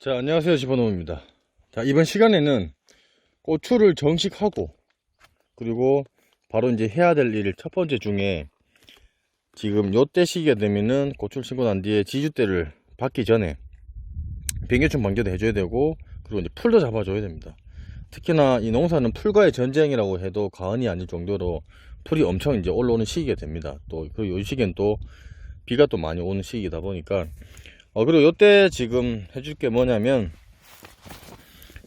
자, 안녕하세요. 집어놈입니다. 자, 이번 시간에는 고추를 정식하고, 그리고 바로 이제 해야 될 일 첫 번째 중에 지금 요때 시기가 되면은 고추를 심고 난 뒤에 지주대를 받기 전에 병해충 방제도 해줘야 되고, 그리고 이제 풀도 잡아줘야 됩니다. 특히나 이 농사는 풀과의 전쟁이라고 해도 과언이 아닐 정도로 풀이 엄청 이제 올라오는 시기가 됩니다. 또, 그리고 요 시기엔 또 비가 또 많이 오는 시기다 보니까 어, 그리고 요때 지금 해줄 게 뭐냐면,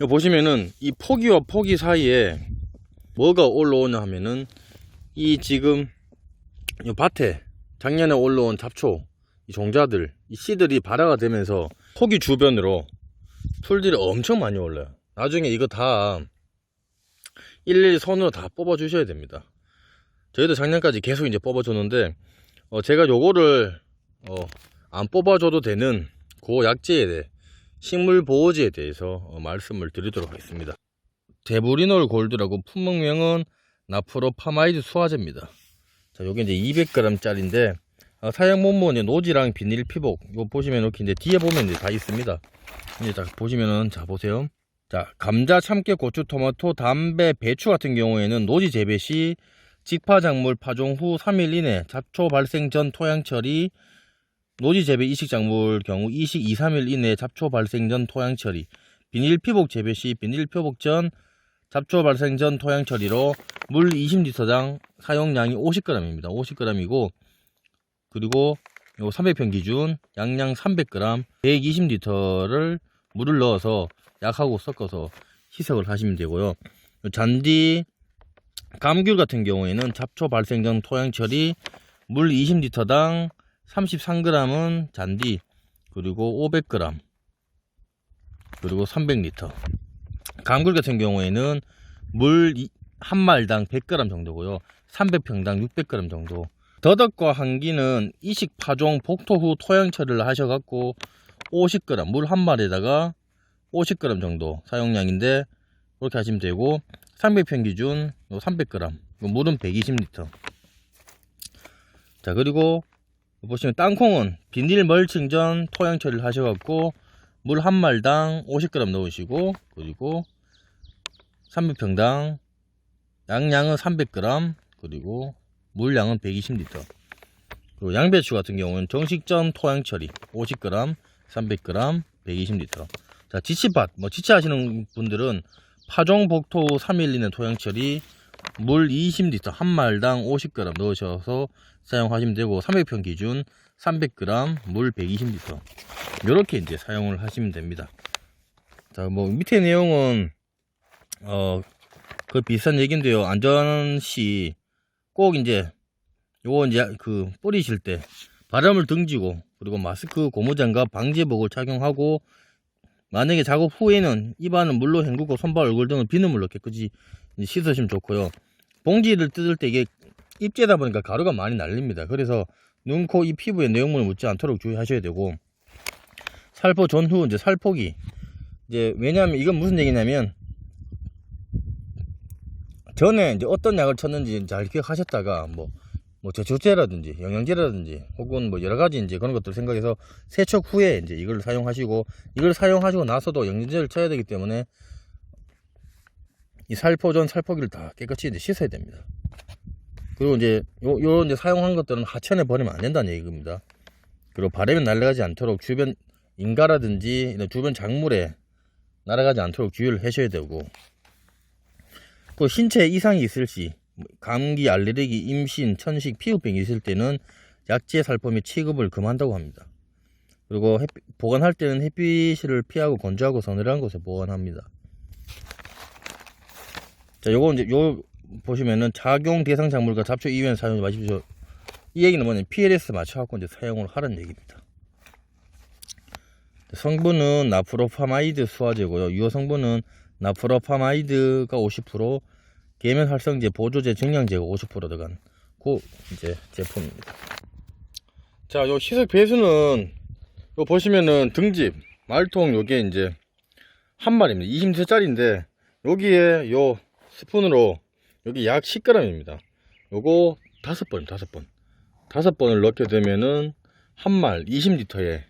요 보시면은 이 포기와 포기 사이에 뭐가 올라오냐 하면은, 이 지금, 요 밭에 작년에 올라온 잡초, 이 종자들, 이 씨들이 발화가 되면서 포기 주변으로 풀들이 엄청 많이 올라요. 나중에 이거 다 일일이 손으로 다 뽑아 주셔야 됩니다. 저희도 작년까지 계속 이제 뽑아 줬는데, 어, 제가 요거를, 어, 안 뽑아줘도 되는 그 약재에 대해 식물 보호제에 대해서 어, 말씀을 드리도록 하겠습니다. 데브리놀 골드라고 품목명은 나프로 파마이드 수화제입니다. 자, 요게 이제 200g 짜리인데 어, 사용 본문에 노지랑 비닐 피복 이거 보시면 이렇게 이제 뒤에 보면 이제 다 있습니다. 이제 자 보시면은 자 보세요. 자 감자, 참깨, 고추, 토마토, 담배, 배추 같은 경우에는 노지 재배 시 직파 작물 파종 후 3일 이내 잡초 발생 전 토양 처리 노지 재배 이식 작물 경우 이식 2, 3일 이내 잡초 발생 전 토양 처리 비닐 피복 재배 시 비닐 피복 전 잡초 발생 전 토양 처리로 물 20리터당 사용량이 50g입니다. 50g이고 그리고 요 300평 기준 양량 300g 120리터를 물을 넣어서 약하고 섞어서 희석을 하시면 되고요. 요 잔디 감귤 같은 경우에는 잡초 발생 전 토양 처리 물 20리터당 33g은 잔디 그리고 500g 그리고 300리터. 감귤 같은 경우에는 물 한 말당 100g 정도고요. 300평당 600g 정도. 더덕과 한기는 이식 파종 복토 후 토양 처리를 하셔갖고 50g 물 한 말에다가 50g 정도 사용량인데 그렇게 하시면 되고 300평 기준 300g 물은 120리터. 자 그리고 보시면 땅콩은 비닐 멀칭 전 토양 처리를 하셔갖고 물 한 말당 50g 넣으시고 그리고 300평당 양량은 300g 그리고 물량은 120리터. 그리고 양배추 같은 경우는 정식 전 토양 처리 50g 300g 120리터. 자 지치밭 뭐 지치하시는 분들은 파종 복토 후 3일 이내 토양 처리 물 20리터 한 말당 50g 넣으셔서 사용하시면 되고 300평 기준 300g 물 120리터 이렇게 이제 사용을 하시면 됩니다. 자 뭐 밑에 내용은 어 그 비슷한 얘기인데요. 안전시 꼭 이제 요거 이제 그 뿌리실 때 바람을 등지고 그리고 마스크 고무장갑 방제복을 착용하고 만약에 작업 후에는 입안은 물로 헹구고 손발 얼굴 등은 비눗물로 깨끗이 씻으시면 좋고요. 봉지를 뜯을 때 이게 입재다 보니까 가루가 많이 날립니다. 그래서 눈, 코, 이 피부에 내용물을 묻지 않도록 주의하셔야 되고 살포 전후 이제 살포기 이제 왜냐하면 이건 무슨 얘기냐면 전에 이제 어떤 약을 쳤는지 잘 기억하셨다가 뭐, 뭐 제초제라든지 영양제라든지 혹은 뭐 여러 가지 이제 그런 것들 생각해서 세척 후에 이제 이걸 사용하시고 이걸 사용하시고 나서도 영양제를 쳐야 되기 때문에 이 살포전 살포기를 다 깨끗이 이제 씻어야 됩니다. 그리고 이제 요, 요 이제 사용한 것들은 하천에 버리면 안 된다는 얘기입니다. 그리고 바람이 날아가지 않도록 주변 인가라든지 주변 작물에 날아가지 않도록 주의를 하셔야 되고 또 신체 이상이 있을 시뭐 감기, 알레르기, 임신, 천식, 피부병이 있을 때는 약재 살포 및 취급을 금한다고 합니다. 그리고 햇빛- 보관할 때는 햇빛을 피하고 건조하고 서늘한 곳에 보관합니다. 자, 요거 이제 요 보시면은 작용 대상 작물과 잡초 이외에 사용하지 마십시오. 이 얘기는 뭐냐면 PLS 맞춰갖고 이제 사용을 하라는 얘기입니다. 성분은 나프로파마이드 수화제고요. 유효 성분은 나프로파마이드가 50%, 계면 활성제, 보조제, 증량제가 50% 들어간 그 이제 제품입니다. 자, 요 시석 배수는 요 보시면은 등집 말통 요게 이제 한 마리입니다. 20리터짜리인데 여기에 요 스푼으로 여기 약 10g입니다. 요거 다섯 번, 다섯 번. 다섯 번을 넣게 되면은 한 말 20리터에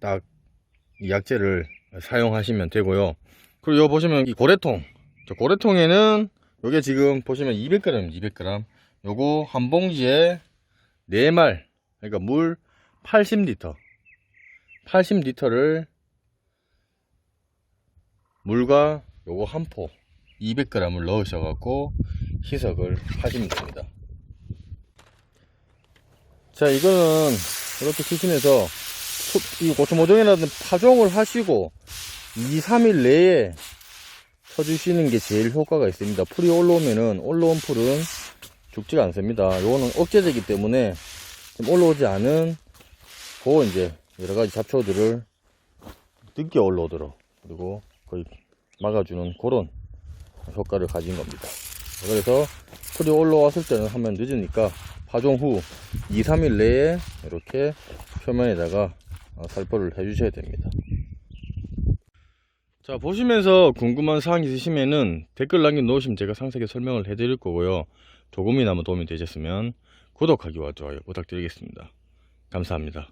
딱이 약재를 사용하시면 되고요. 그리고 여기 보시면 이 고래통. 저 고래통에는 요게 지금 보시면 200g, 200g. 요거 한 봉지에 4말. 그러니까 물 80리터. 80리터를 물과 요거 한 포 200g을 넣으셔갖고 희석을 하시면 됩니다. 자, 이거는 이렇게 수- 이 고추 모종이라든 파종을 하시고 2, 3일 내에 쳐주시는 게 제일 효과가 있습니다. 풀이 올라오면은 올라온 풀은 죽지가 않습니다. 요거는 억제되기 때문에 좀 올라오지 않은 그 이제 여러 가지 잡초들을 늦게 올라오도록 그리고 거의 막아주는 그런 효과를 가진 겁니다. 그래서 풀이 올라왔을 때는 하면 늦으니까 파종 후 2, 3일 내에 이렇게 표면에다가 어, 살포를 해주셔야 됩니다. 자, 보시면서 궁금한 사항 있으시면은 댓글 남겨놓으시면 제가 상세하게 설명을 해드릴 거고요. 조금이나마 도움이 되셨으면 구독하기와 좋아요 부탁드리겠습니다. 감사합니다.